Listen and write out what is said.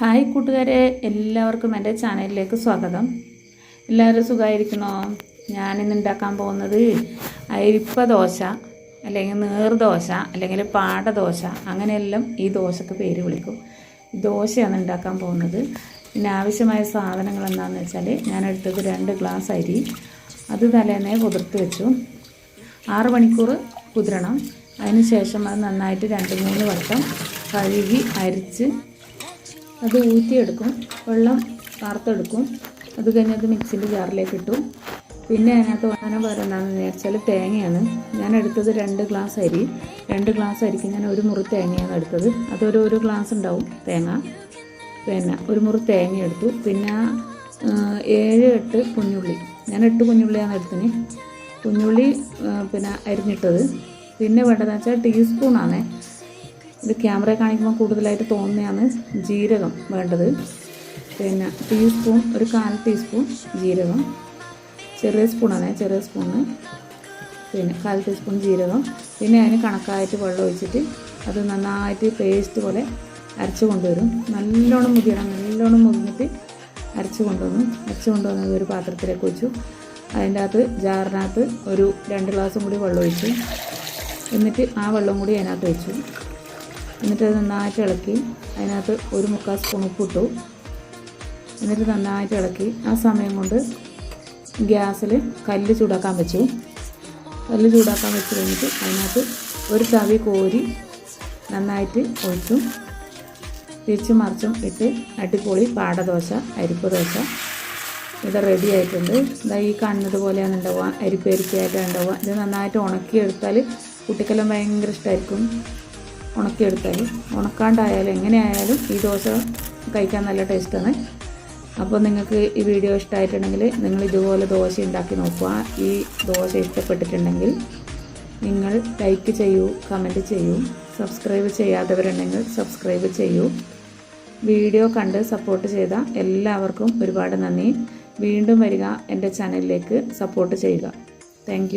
Hi കൂട്ടുകാരെ എല്ലാവർക്കും എന്റെ ചാനലിലേക്ക് സ്വാഗതം. എല്ലാവരും സുഖമായിരിക്കണോ ഞാനിന്ന് ഉണ്ടാക്കാൻ പോകുന്നത് അരിപ്പ ദോശ അല്ലെങ്കിൽ നീർദോശ അല്ലെങ്കിൽ പാടദോശ അങ്ങനെയെല്ലാം ഈ ദോശക്ക് പേര് വിളിക്കും. ദോശയാണ് ഉണ്ടാക്കാൻ പോകുന്നത്. പിന്നെ ആവശ്യമായ സാധനങ്ങൾ എന്താണെന്ന് വെച്ചാൽ ഞാൻ എടുത്തത് രണ്ട് ഗ്ലാസ് അരി. അത് തലേന്നെ കുതിർത്ത് വെച്ചു. ആറ് മണിക്കൂർ കുതിരണം. അതിന് ശേഷം അത് നന്നായിട്ട് രണ്ട് മൂന്ന് വട്ടം കഴുകി അരിച്ച് അത് ഊറ്റിയെടുക്കും. വെള്ളം വാർത്തെടുക്കും. അത് കഴിഞ്ഞ് അത് മിക്സിന്റെ ജാറിലേക്ക് ഇട്ടു. പിന്നെ അതിനകത്ത് അങ്ങനെ പറയുന്നതെന്ന് വെച്ചാൽ തേങ്ങയാണ്. ഞാൻ എടുത്തത് രണ്ട് ഗ്ലാസ് അരി. രണ്ട് ഗ്ലാസ് അരിക്ക് ഞാൻ ഒരു മുറി തേങ്ങയാണ് എടുത്തത്. അതൊരു ഒരു ഗ്ലാസ് ഉണ്ടാവും തേങ്ങ. പിന്നെ ഒരു മുറി തേങ്ങ എടുത്തു. പിന്നെ ഏഴ് എട്ട് കുഞ്ഞുള്ളി. ഞാൻ എട്ട് കുഞ്ഞുള്ളിയാണ് എടുത്തിന് കുഞ്ഞുള്ളി പിന്നെ അരിഞ്ഞിട്ടത്. പിന്നെ വേണ്ടതെന്ന് വെച്ചാൽ ടീസ്പൂണാണേ. ഇത് ക്യാമറ കാണിക്കുമ്പോൾ കൂടുതലായിട്ട് തോന്നുന്നതാണ് ജീരകം വേണ്ടത്. പിന്നെ ടീസ്പൂൺ ഒരു കാൽ ടീസ്പൂൺ ജീരകം. ചെറിയ സ്പൂണാണ് ചെറിയ സ്പൂണ്. പിന്നെ കാൽ ടീസ്പൂൺ ജീരകം. പിന്നെ അതിന് കണക്കായിട്ട് വെള്ളം ഒഴിച്ചിട്ട് അത് നന്നായിട്ട് പേസ്റ്റ് പോലെ അരച്ച് കൊണ്ടുവരും. നല്ലോണം മുതിയണം നല്ലോണം മുതിഞ്ഞിട്ട് അരച്ച് കൊണ്ടുവന്നു. അരച്ച് കൊണ്ടുവന്നത് ഒരു പാത്രത്തിലേക്ക് വെച്ചു അതിന്റെ അകത്ത് ജാറിനകത്ത് ഒരു രണ്ട് ഗ്ലാസും കൂടി വെള്ളം ഒഴിച്ചു. എന്നിട്ട് ആ വെള്ളം കൂടി അതിനകത്ത് വെച്ചു എന്നിട്ട് നന്നായിട്ട് ഇളക്കി അതിനകത്ത് ഒരു മുക്കാൽ സ്പൂൺ ഉപ്പിട്ടു. എന്നിട്ട് നന്നായിട്ട് ഇളക്കി. ആ സമയം കൊണ്ട് ഗ്യാസിൽ കല്ല് ചൂടാക്കാൻ വെച്ചു. കല്ല് ചൂടാക്കാൻ വെച്ച് കഴിഞ്ഞിട്ട് അതിനകത്ത് ഒരു തവി കോരി നന്നായിട്ട് ഒഴിച്ചു. തിരിച്ചും മറിച്ചും ഇട്ട് അടിപൊളി പാടദോശ അരിപ്പ് ദോശ. ഇത് റെഡി ആയിട്ടുണ്ട്. ഇതാ ഈ കാണുന്നത് പോലെയാണ് ഉണ്ടാവുക. അരിപ്പരിക്കായിട്ടാണ് ഉണ്ടാവുക. ഇത് നന്നായിട്ട് ഉണക്കിയെടുത്താൽ കുട്ടിക്കെല്ലാം ഭയങ്കര ഇഷ്ടമായിരിക്കും ഉണക്കിയെടുത്താൽ ഉണക്കാണ്ടായാലും എങ്ങനെയായാലും ഈ ദോശ കഴിക്കാൻ നല്ല ടേസ്റ്റാണ്. അപ്പോൾ നിങ്ങൾക്ക് ഈ വീഡിയോ ഇഷ്ടമായിട്ടുണ്ടെങ്കിൽ നിങ്ങൾ ഇതുപോലെ ദോശ ഉണ്ടാക്കി നോക്കുക. ഈ ദോശ ഇഷ്ടപ്പെട്ടിട്ടുണ്ടെങ്കിൽ നിങ്ങൾ ലൈക്ക് ചെയ്യൂ കമന്റ് ചെയ്യൂ സബ്സ്ക്രൈബ് ചെയ്യാത്തവരുണ്ടെങ്കിൽ സബ്സ്ക്രൈബ് ചെയ്യൂ. വീഡിയോ കണ്ട് സപ്പോർട്ട് ചെയ്ത എല്ലാവർക്കും ഒരുപാട് നന്ദി. വീണ്ടും വരിക എന്റെ ചാനലിലേക്ക് സപ്പോർട്ട് ചെയ്യുക. താങ്ക്